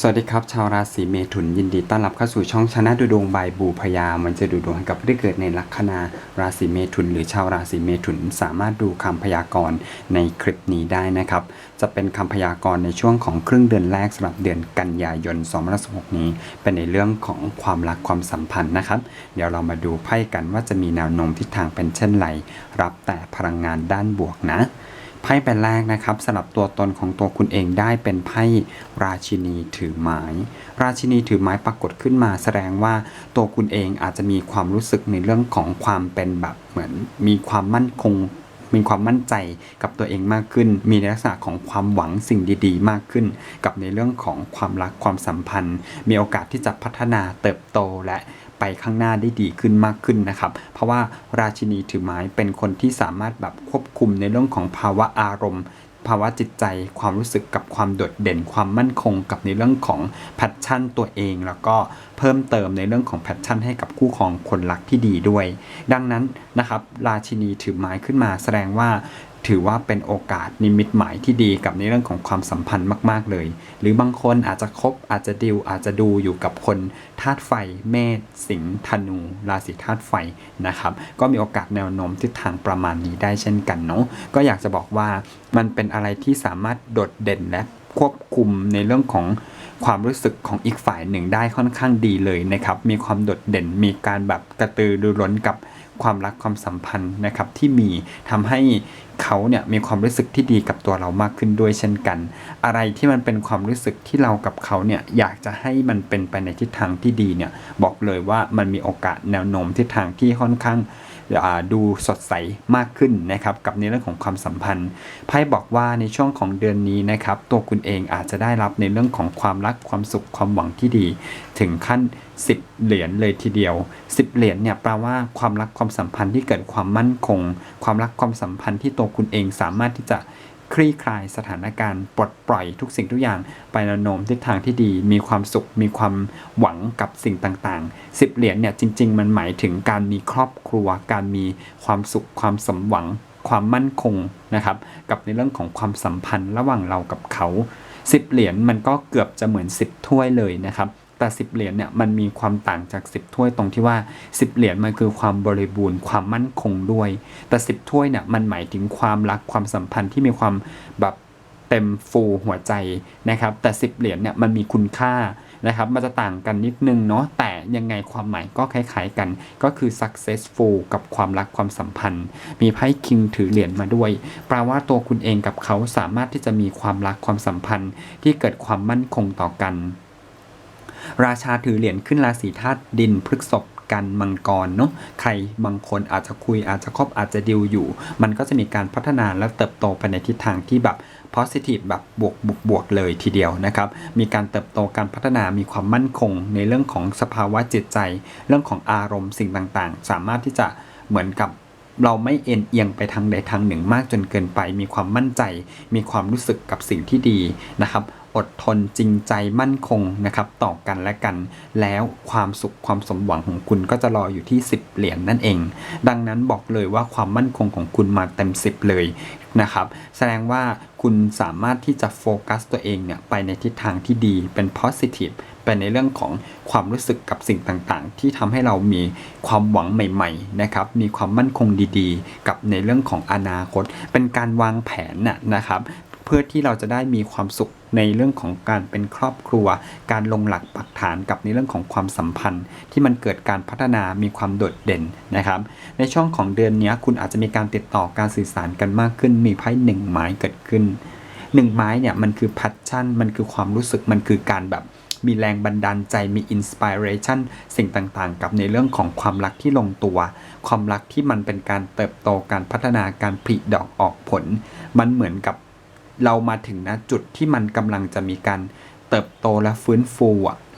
สวัสดีครับ ชาวราศีเมถุนยินดีต้อนรับเข้าสู่ช่องชนะดูดวงบายบูพยา มันจะดูดวงให้กับผู้ที่เกิดในลัคนาราศีเมถุน หรือชาวราศีเมถุน สามารถดูคำพยากรณ์ในคลิปนี้ได้นะครับ จะเป็นคำพยากรณ์ในช่วงของครึ่งเดือนแรกสำหรับเดือนกันยายน2016นี้ เป็นในเรื่องของความรักความสัมพันธ์นะครับ เดี๋ยวเรามาดูไพ่กันว่าจะมีแนวโน้มทิศทางเป็นเช่นไรรับแต่พลังงานด้านบวกนะ ไพ่ใบแรกนะครับสลับตัวตนของตัวคุณเองได้เป็นไพ่ราชินีถือไม้ ราชินีถือไม้ปรากฏขึ้นมา แสดงว่าตัวคุณเองอาจจะมีความรู้สึกในเรื่องของความเป็นแบบเหมือนมีความมั่นคงมีความมั่นใจกับตัวเองมากขึ้น มีลักษณะของความหวังสิ่งดีๆ มากขึ้น กับในเรื่องของความรักความสัมพันธ์ มีโอกาสที่จะพัฒนาเติบโตและ ไปข้างหน้าได้ดีขึ้นมากขึ้นนะครับ เพราะว่าราชินีถือไม้เป็นคนที่สามารถแบบควบคุมในเรื่องของภาวะอารมณ์ ภาวะจิตใจความรู้สึกกับความโดดเด่นความมั่นคงกับในเรื่องของแพชชั่นตัวเอง แล้วก็เพิ่มเติมในเรื่องของแพชชั่นให้กับคู่ครองคนรักที่ดีด้วย ดังนั้นนะครับราชินีถือไม้ขึ้นมาแสดงว่า ถือว่าเป็นโอกาสนิมิตหมายที่ดีกับในเรื่องของความสัมพันธ์มาก ๆ เลย หรือบางคนอาจจะคบอาจจะดิวอาจจะดูอยู่กับคนธาตุไฟ เมษสิงห์ธนู ราศีธาตุไฟนะครับ ก็มีโอกาสแนวโน้มทิศทางประมาณนี้ได้เช่นกันเนาะก็อยากจะบอกว่ามันเป็นอะไรที่สามารถโดดเด่นและควบคุมในเรื่องของความรู้สึกของอีกฝ่ายหนึ่งได้ค่อนข้างดีเลยนะครับ มีความโดดเด่น มีการแบบกระตือรือร้นกับความรักความสัมพันธ์นะครับที่มีทำให้ เขาเนี่ยมีความรู้สึกที่ดีกับตัวเรามากขึ้นด้วยเช่นกัน อะไรที่มันเป็นความรู้สึกที่เรากับเขาเนี่ยอยากจะให้มันเป็นไปในทิศทางที่ดีเนี่ยบอกเลยว่ามันมีโอกาสแนวโน้มทิศทางที่ค่อนข้าง ดูสดใสมากขึ้นนะครับกับในเรื่องของความสัมพันธ์ไพ่บอกว่าในช่วงของเดือนนี้นะครับตัวคุณเองอาจจะได้รับในเรื่องของความรักความสุขความหวังที่ดี ถึงขั้น 10 เหรียญเลยทีเดียว 10 เหรียญเนี่ยแปลว่าความรักความสัมพันธ์ที่เกิดความมั่นคง ความรักความสัมพันธ์ที่ตัวคุณเองสามารถที่จะ คลี่คลายสถานการณ์ปลดปล่อยทุกสิ่งทุกอย่างไปแนวโน้มทิศทางที่ดี มีความสุข มีความหวังกับสิ่งต่างๆ10เหรียญเนี่ยจริง ๆ มันหมายถึงการมีครอบครัว การมีความสุขความสมหวัง ความมั่นคงนะครับกับในเรื่องของความสัมพันธ์ระหว่างเรากับเขา10เหรียญมันก็เกือบจะเหมือน10ถ้วยเลยนะครับ แต่ 10 เหรียญเนี่ยมันมีความต่างจาก 10 ถ้วยตรงที่ว่า 10 เหรียญมันคือความบริบูรณ์ความมั่นคงด้วย แต่ 10 ถ้วยเนี่ยมันหมายถึงความรักความสัมพันธ์ที่มีความแบบเต็มฟูหัวใจนะครับ แต่ 10 เหรียญเนี่ยมันมีคุณค่านะครับมันจะต่างกันนิดนึงเนาะแต่ยังไงความหมายก็คล้ายๆกัน ก็คือ successful กับความรักความสัมพันธ์ มีไพ่คิงถือเหรียญมาด้วย แปลว่าตัวคุณเองกับเขาสามารถที่จะมีความรักความสัมพันธ์ที่เกิดความมั่นคงต่อกัน ราชาถือเหรียญขึ้นราศีธาตุดินพฤกษภกันมังกรเนาะใครบางคนอาจจะคุยอาจจะคบอาจจะดิวอยู่ มันก็จะมีการพัฒนาและเติบโตไปในทิศทางที่แบบ positive แบบบวกบวกบวกเลยทีเดียวนะครับ มีการเติบโตการพัฒนามีความมั่นคง ในเรื่องของสภาวะจิตใจ เรื่องของอารมณ์สิ่งต่างๆ สามารถที่จะเหมือนกับเราไม่เอ็นเอียงไปทางใดทางหนึ่งมากจนเกินไป มีความมั่นใจ มีความรู้สึกกับสิ่งที่ดีนะครับ อดทนจริงใจมั่นคงนะครับต่อกันและกัน แล้วความสุขความสมหวังของคุณก็จะรออยู่ที่ 10 เหรียญนนั่นเอง ดังนั้นบอกเลยว่าความมั่นคงของคุณมาเต็ม 10 เลยนะครับแสดงว่าคุณสามารถที่จะโฟกัสตัวเองเนี่ยไปในทิศทางที่ดีเป็น positive ไปในเรื่องของความรู้สึกกับสิ่งต่างๆ ที่ทำให้เรามีความหวังใหม่ๆนะครับมีความมั่นคงดีๆ กับในเรื่องของอนาคต เป็นการวางแผนน่ะนะครับ เพื่อที่เราจะได้มีความสุขในเรื่องของการเป็นครอบครัว การลงหลักปักฐานกับในเรื่องของความสัมพันธ์ ที่มันเกิดการพัฒนามีความโดดเด่นนะครับ ในช่วงของเดือนนี้คุณอาจจะมีการติดต่อการสื่อสารกันมากขึ้น มีไพ่หนึ่งไม้เกิดขึ้นหนึ่งไม้เนี่ยมันคือพัชชั่น มันคือความรู้สึกมันคือการแบบมีแรงบันดาลใจมีอินสปิเรชันสิ่งต่างๆ กับในเรื่องของความรักที่ลงตัว ความรักที่มันเป็นการเติบโตการพัฒนาการผลิดอกออกผล มันเหมือนกับ เรามาถึงณจุดที่มันกำลังจะมีการเติบโตและฟื้นฟู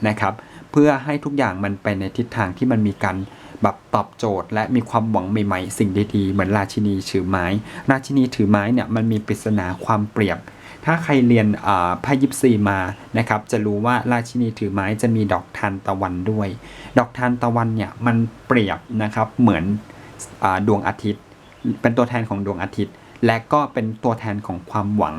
นะครับ เพื่อให้ทุกอย่างมันไปในทิศทางที่มันมีการแบบตอบโจทย์ และมีความหวังใหม่ๆ สิ่งดีๆ เหมือนราชินีถือไม้ ราชินีถือไม้เนี่ยมันมีปริศนาความเปรียบ ถ้าใครเรียนไพ่ยิปซีมานะครับจะรู้ว่าราชินีถือไม้จะมีดอกทานตะวันด้วย ดอกทานตะวันเนี่ยมันเปรียบนะครับเหมือนอดวงอาทิตย์ เป็นตัวแทนของดวงอาทิตย์ และก็เป็นตัวแทนของความหวัง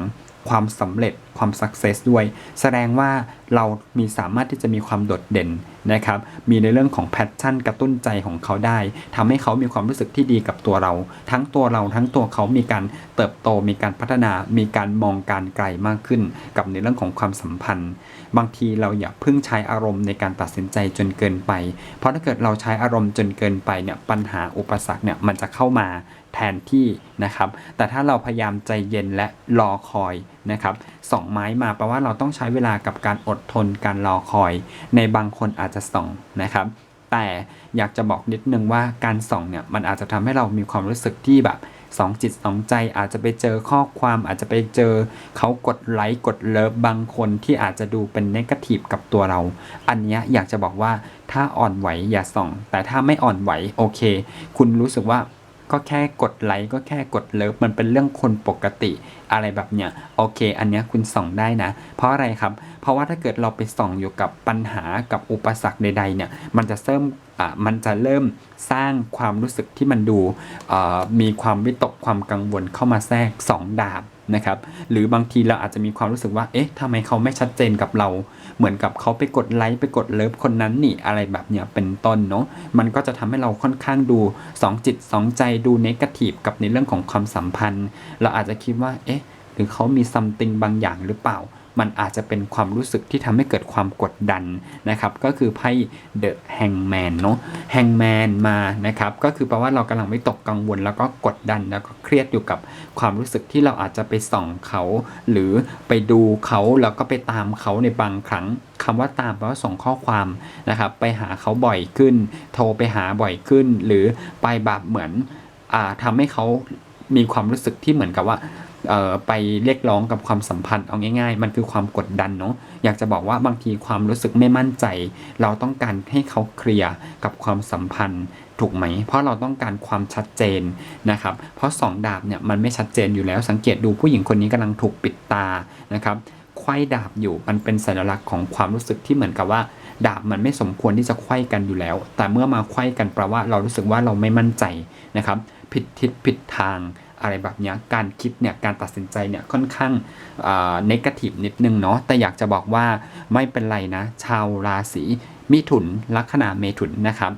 ความสำเร็จความสักเซสด้วย แสดงว่าเรามีสามารถที่จะมีความโดดเด่นนะครับ มีในเรื่องของแพชชั่นกระตุ้นใจของเขาได้ทำให้เขามีความรู้สึกที่ดีกับตัวเรา ทั้งตัวเราทั้งตัวเขามีการเติบโต มีการพัฒนา มีการมองการไกลมากขึ้น กับในเรื่องของความสัมพันธ์ บางทีเราอย่าเพิ่งใช้อารมณ์ในการตัดสินใจจนเกินไป เพราะถ้าเกิดเราใช้อารมณ์จนเกินไปเนี่ยปัญหาอุปสรรคเนี่ยมันจะเข้ามาแทนที่นะครับ แต่ถ้าเราพยายามใจเย็นและรอคอยนะครับสองไม้มาแปลว่าเราต้องใช้เวลากับการอดทนการรอคอย ในบางคนอาจจะส่องนะครับ แต่อยากจะบอกนิดนึงว่าการส่องเนี่ยมันอาจจะทำให้เรามีความรู้สึกที่แบบ สองจิตสองใจอาจจะไปเจอข้อความอาจจะไปเจอเขากดไลค์กดเลิฟบางคนที่อาจจะดูเป็นเนกาทีฟกับตัวเรา อันนี้อยากจะบอกว่าถ้าอ่อนไหวอย่าส่อง แต่ถ้าไม่อ่อนไหวโอเค คุณรู้สึกว่าก็แค่กดไลค์ก็แค่กดเลิฟมันเป็นเรื่องคนปกติอะไรแบบเนี้ยโอเค อันเนี้ยคุณส่องได้นะ เพราะอะไรครับ เพราะว่าถ้าเกิดเราไปส่องอยู่กับปัญหากับอุปสรรคใดๆเนี่ยมันจะเริ่ม อ่ามันจะเริ่มสร้างความรู้สึกที่มันดูมีความวิตกความกังวลเข้ามาแทรกสองดาบนะครับ หรือบางทีเราอาจจะมีความรู้สึกว่า เอ๊ะทำไมเขาไม่ชัดเจนกับเรา เหมือนกับเขาไปกดไลค์ไปกดเลิฟคนนั้นนี่อะไรแบบเนี้ยเป็นต้นเนาะ มันก็จะทำให้เราค่อนข้างดูสองจิตสองใจดูเนกาทีฟกับในเรื่องของความสัมพันธ์ เราอาจจะคิดว่า เอ๊ะ หรือเขามีซัมติงบางอย่างหรือเปล่า มันอาจจะเป็นความรู้สึกที่ทำให้เกิดความกดดันนะครับ ก็คือไพ่เดอะแฮงแมนเนาะแฮงแมนมานะครับ ก็คือแปลว่าเรากำลังไม่ตกกังวล แล้วก็กดดันแล้วก็เครียดอยู่กับความรู้สึกที่เราอาจจะไปส่องเขา หรือไปดูเขาแล้วก็ไปตามเขาในบางครั้งคำว่าตามแปลว่าส่งข้อความนะครับไปหาเขาบ่อยขึ้น โทรไปหาบ่อยขึ้น หรือไปแบบเหมือนอ่าทำให้เขามีความรู้สึกที่เหมือนกับว่า ไปเรียกร้องกับความสัมพันธ์เอาง่าย ๆ มันคือความกดดันเนาะอยากจะบอกว่าบางทีความรู้สึกไม่มั่นใจ เราต้องการให้เขาเคลียร์กับความสัมพันธ์ถูกไหม เพราะเราต้องการความชัดเจนนะครับ เพราะสองดาบเนี่ยมันไม่ชัดเจนอยู่แล้ว สังเกตดูผู้หญิงคนนี้กำลังถูกปิดตานะครับไขว้ดาบอยู่มันเป็นสัญลักษณ์ของความรู้สึกที่เหมือนกับว่า ดาบมันไม่สมควรที่จะไขว้กันอยู่แล้ว แต่เมื่อมาไขว้กันแปลว่าเรารู้สึกว่าเราไม่มั่นใจนะครับ ผิดทิศผิดทาง อะไรแบบนี้การคิดเนี่ยการตัดสินใจเนี่ยค่อนข้างเนกาทีฟนิดนึงเนาะแต่อยากจะบอกว่าไม่เป็นไรนะ ชาวราศีมิถุนลัคนาเมถุนนะครับ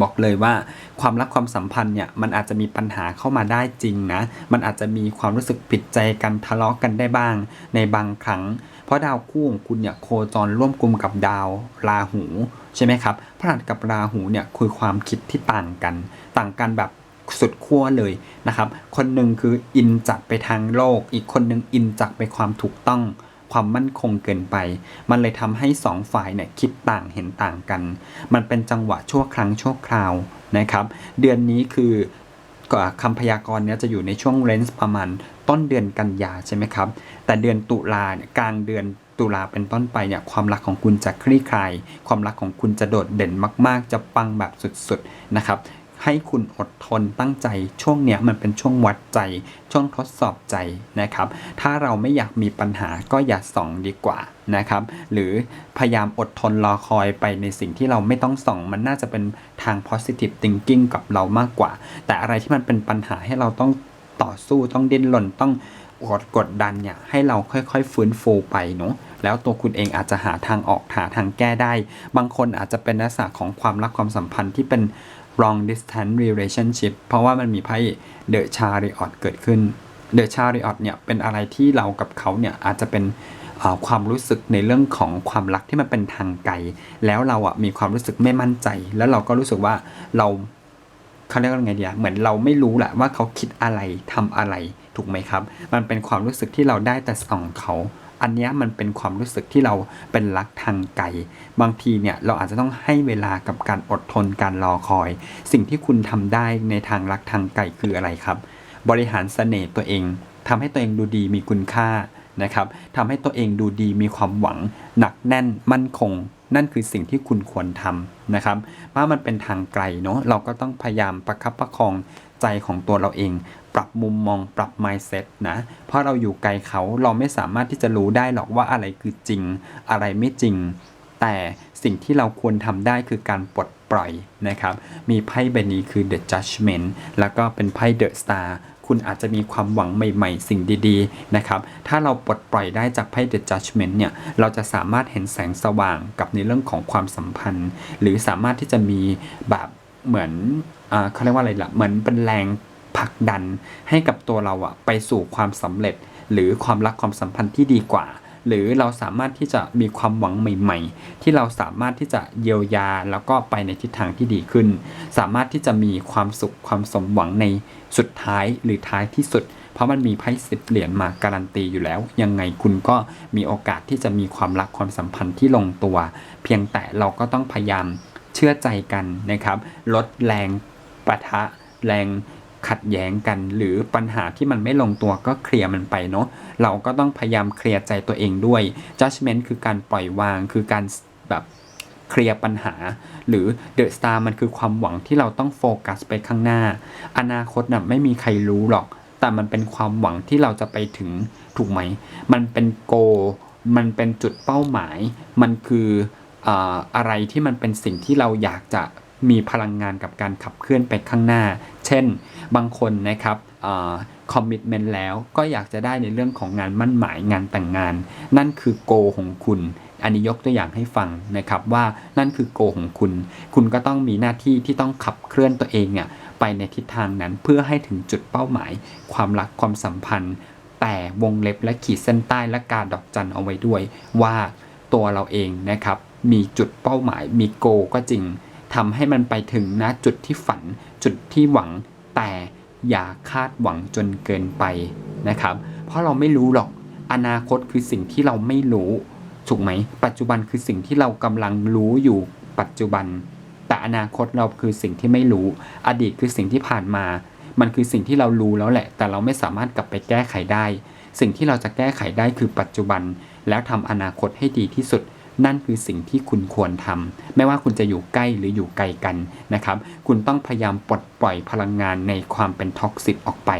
บอกเลยว่าความรักความสัมพันธ์เนี่ยมันอาจจะมีปัญหาเข้ามาได้จริงนะ มันอาจจะมีความรู้สึกผิดใจกันทะเลาะกันได้บ้าง ในบางครั้ง เพราะดาวคู่ของคุณเนี่ยโคจรร่วมกลุ่มกับดาวราหูใช่ไหมครับพฤหัสกับราหูเนี่ยคือความคิดที่ต่างกัน ต่างกันแบบ สุดขั้วเลยนะครับ คนหนึ่งคืออินจัดไปทางโลก อีกคนหนึ่งอินจัดไปความถูกต้องความมั่นคงเกินไป มันเลยทำให้สองฝ่ายเนี่ยคิดต่างเห็นต่างกัน มันเป็นจังหวะชั่วครั้งชั่วคราวนะครับ เดือนนี้คือก็คำพยากรณ์เนี่ยจะอยู่ในช่วงเรนจ์ประมาณต้นเดือนกันยาใช่ไหมครับ แต่เดือนตุลาเนี่ยกลางเดือนตุลาเป็นต้นไปเนี่ยความรักของคุณจะคลี่คลาย ความรักของคุณจะโดดเด่นมาก ๆ จะปังแบบสุดๆนะครับ ให้คุณอดทนตั้งใจ ช่วงเนี้ยมันเป็นช่วงวัดใจ ช่วงทดสอบใจนะครับ ถ้าเราไม่อยากมีปัญหาก็อย่าส่องดีกว่านะครับ หรือพยายามอดทนรอคอยไปในสิ่งที่เราไม่ต้องส่อง มันน่าจะเป็นทาง positive thinking กับเรามากกว่า แต่อะไรที่มันเป็นปัญหาให้เราต้องต่อสู้ต้องดิ้นรนต้องกดกดดันเนี่ยให้เราค่อยๆ ฟื้นฟูไปเนาะแล้วตัวคุณเองอาจจะหาทางออกหาทางแก้ได้ บางคนอาจจะเป็นลักษณะของความรักความสัมพันธ์ที่เป็น long distance relationship เพราะว่ามันมีไพ่ The Chariot เกิดขึ้น The Chariot เนี่ยเป็นอะไรที่เรากับเขาเนี่ยอาจจะเป็นความรู้สึกในเรื่องของความรักที่มันเป็นทางไกล แล้วเราอะมีความรู้สึกไม่มั่นใจ แล้วเราก็รู้สึกว่าเราเขาเรียกว่าไงดีเหมือนเราไม่รู้แหละว่าเขาคิดอะไรทำอะไรถูกไหมครับ มันเป็นความรู้สึกที่เราได้แต่ส่องเขา อันนี้มันเป็นความรู้สึกที่เราเป็นรักทางไกลบางทีเนี่ยเราอาจจะต้องให้เวลากับการอดทนการรอคอย สิ่งที่คุณทำได้ในทางรักทางไกลคืออะไรครับ บริหารเสน่ห์ตัวเองทำให้ตัวเองดูดีมีคุณค่านะครับทำให้ตัวเองดูดีมีความหวัง หนักแน่นมั่นคง นั่นคือสิ่งที่คุณควรทำนะครับว่ามันเป็นทางไกลเนาะเราก็ต้องพยายามประคับประคอง ใจของตัวเราเอง ปรับมุมมองปรับ mindset นะ เพราะเราอยู่ไกลเขาเราไม่สามารถที่จะรู้ได้หรอกว่าอะไรคือจริง อะไรไม่จริง แต่สิ่งที่เราควรทำได้คือการปลดปล่อยนะครับ มีไพ่ใบนี้คือ The Judgment แล้วก็เป็นไพ่ The Star คุณอาจจะมีความหวังใหม่ๆ สิ่งดีๆ นะครับ ถ้าเราปลดปล่อยได้จากไพ่ The Judgment เนี่ย เราจะสามารถเห็นแสงสว่างกับในเรื่องของความสัมพันธ์ หรือสามารถที่จะมีแบบเหมือน เขาเรียกว่าอะไรล่ะ เหมือนเป็นแรงผลักดันให้กับตัวเราอะไปสู่ความสำเร็จ หรือความรักความสัมพันธ์ที่ดีกว่า หรือเราสามารถที่จะมีความหวังใหม่ ๆ ที่เราสามารถที่จะเยียวยาแล้วก็ไปในทิศทางที่ดีขึ้น สามารถที่จะมีความสุขความสมหวังในสุดท้ายหรือท้ายที่สุด เพราะมันมีไพ่สิบเหรียญมาการันตีอยู่แล้ว ยังไงคุณก็มีโอกาสที่จะมีความรักความสัมพันธ์ที่ลงตัว เพียงแต่เราก็ต้องพยายามเชื่อใจกันนะครับ ลดแรง ปะทะแรงขัดแย้งกัน หรือปัญหาที่มันไม่ลงตัวก็เคลียร์มันไปเนาะเราก็ต้องพยายามเคลียร์ใจตัวเองด้วย judgment คือการปล่อยวางคือการแบบเคลียร์ปัญหา หรือ the star มันคือความหวังที่เราต้องโฟกัสไปข้างหน้า อนาคตน่ะไม่มีใครรู้หรอก แต่มันเป็นความหวังที่เราจะไปถึงถูกไหม มันเป็นโก มันเป็นจุดเป้าหมาย มันคือออะไรที่มันเป็นสิ่งที่เราอยากจะ มีพลังงานกับการขับเคลื่อนไปข้างหน้า เช่น บางคนนะครับคอมมิชเมนต์แล้วก็อยากจะได้ในเรื่องของงานมั่นหมายงานแต่งงาน นั่นคือโกของคุณ อันนี้ยกตัวอย่างให้ฟังนะครับว่านั่นคือโกของคุณ คุณก็ต้องมีหน้าที่ที่ต้องขับเคลื่อนตัวเองอะไปในทิศทางนั้นเพื่อให้ถึงจุดเป้าหมาย ความรักความสัมพันธ์ แต่วงเล็บและขีดเส้นใต้และการดอกจันเอาไว้ด้วย ว่าตัวเราเองนะครับมีจุดเป้าหมายมีโกก็จริง ทำให้มันไปถึงนะจุดที่ฝันจุดที่หวังแต่อย่าคาดหวังจนเกินไปนะครับ เพราะเราไม่รู้หรอกอนาคตคือสิ่งที่เราไม่รู้ถูกไหม ปัจจุบันคือสิ่งที่เรากำลังรู้อยู่ปัจจุบัน แต่อนาคตเราคือสิ่งที่ไม่รู้ อดีตคือสิ่งที่ผ่านมา มันคือสิ่งที่เรารู้แล้วแหละ แต่เราไม่สามารถกลับไปแก้ไขได้ สิ่งที่เราจะแก้ไขได้คือปัจจุบัน แล้วทำอนาคตให้ดีที่สุด นั่นคือสิ่งที่คุณควรทำไม่ว่าคุณจะอยู่ใกล้หรืออยู่ไกลกันนะครับ คุณต้องพยายามปลดปล่อยพลังงานในความเป็นท็อกซิกออกไป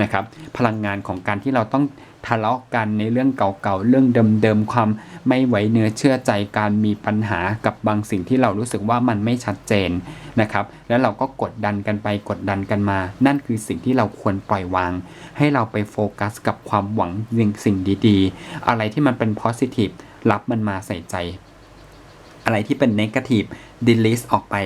นะครับ พลังงานของการที่เราต้องทะเลาะกันในเรื่องเก่าๆ เรื่องเดิมๆ ความไม่ไว้เนื้อเชื่อใจ การมีปัญหากับบางสิ่งที่เรารู้สึกว่ามันไม่ชัดเจนนะครับ แล้วเราก็กดดันกันไปกดดันกันมา นั่นคือสิ่งที่เราควรปล่อยวาง ให้เราไปโฟกัสกับความหวังสิ่งดีๆ อะไรที่มันเป็น positive รับมันมาใส่ใจ อะไรที่เป็น negative delete ออกไป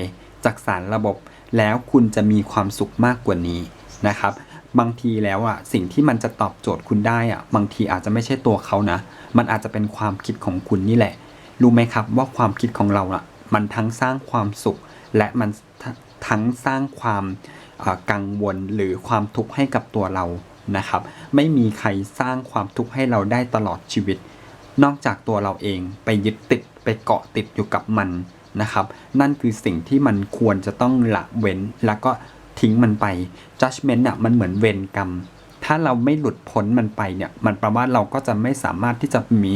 จากสารระบบ แล้วคุณจะมีความสุขมากกว่านี้นะครับ บางทีแล้วอะสิ่งที่มันจะตอบโจทย์คุณได้อะบางทีอาจจะไม่ใช่ตัวเขานะ มันอาจจะเป็นความคิดของคุณนี่แหละ รู้ไหมครับว่าความคิดของเราอะมันทั้งสร้างความสุข และมันทั้งสร้างความกังวลหรือความทุกข์ให้กับตัวเรานะครับ ไม่มีใครสร้างความทุกข์ให้เราได้ตลอดชีวิต นอกจากตัวเราเองไปยึดติดไปเกาะติดอยู่กับมันนะครับ นั่นคือสิ่งที่มันควรจะต้องละเว้น แล้วก็ทิ้งมันไป judgment อะมันเหมือนเวรกรรม ถ้าเราไม่หลุดพ้นมันไปเนี่ย มันแปลว่าเราก็จะไม่สามารถที่จะมี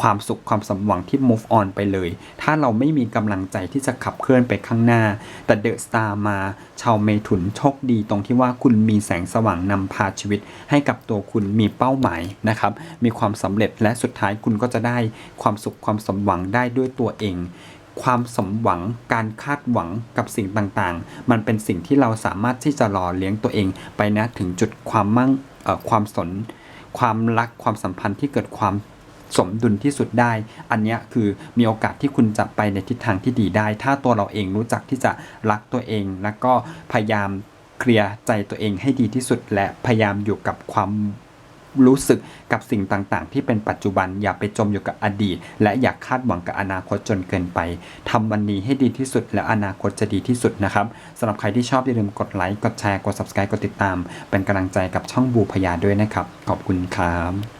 ความสุขความสมหวังที่ move on ไปเลย ถ้าเราไม่มีกำลังใจที่จะขับเคลื่อนไปข้างหน้า แต่เดอะสตาร์มาชาวเมถุนโชคดีตรงที่ว่าคุณมีแสงสว่างนำพาชีวิต ให้กับตัวคุณมีเป้าหมายนะครับ มีความสำเร็จและสุดท้ายคุณก็จะได้ความสุขความสมหวังได้ด้วยตัวเองความสมหวังการคาดหวังกับสิ่งต่างๆ มันเป็นสิ่งที่เราสามารถที่จะหล่อเลี้ยงตัวเองไปนะถึงจุดความมั่ง ความสน ความรักความสัมพันธ์ที่เกิดความสมดุลที่สุดได้ อันนี้คือมีโอกาสที่คุณจะไปในทิศทางที่ดีได้ ถ้าตัวเราเองรู้จักที่จะรักตัวเอง แล้วก็พยายามเคลียร์ใจตัวเองให้ดีที่สุด และพยายามอยู่กับความ รู้สึกกับสิ่งต่างๆ ที่เป็นปัจจุบันอย่าไปจมอยู่กับอดีต และอย่าคาดหวังกับอนาคตจนเกินไปทำวันนี้ให้ดีที่สุด และอนาคตจะดีที่สุดนะครับสำหรับใครที่ชอบอย่าลืมกดไลค์กดแชร์กด subscribe กดติดตาม เป็นกำลังใจกับช่องบูพยาด้วยนะครับ ขอบคุณครับ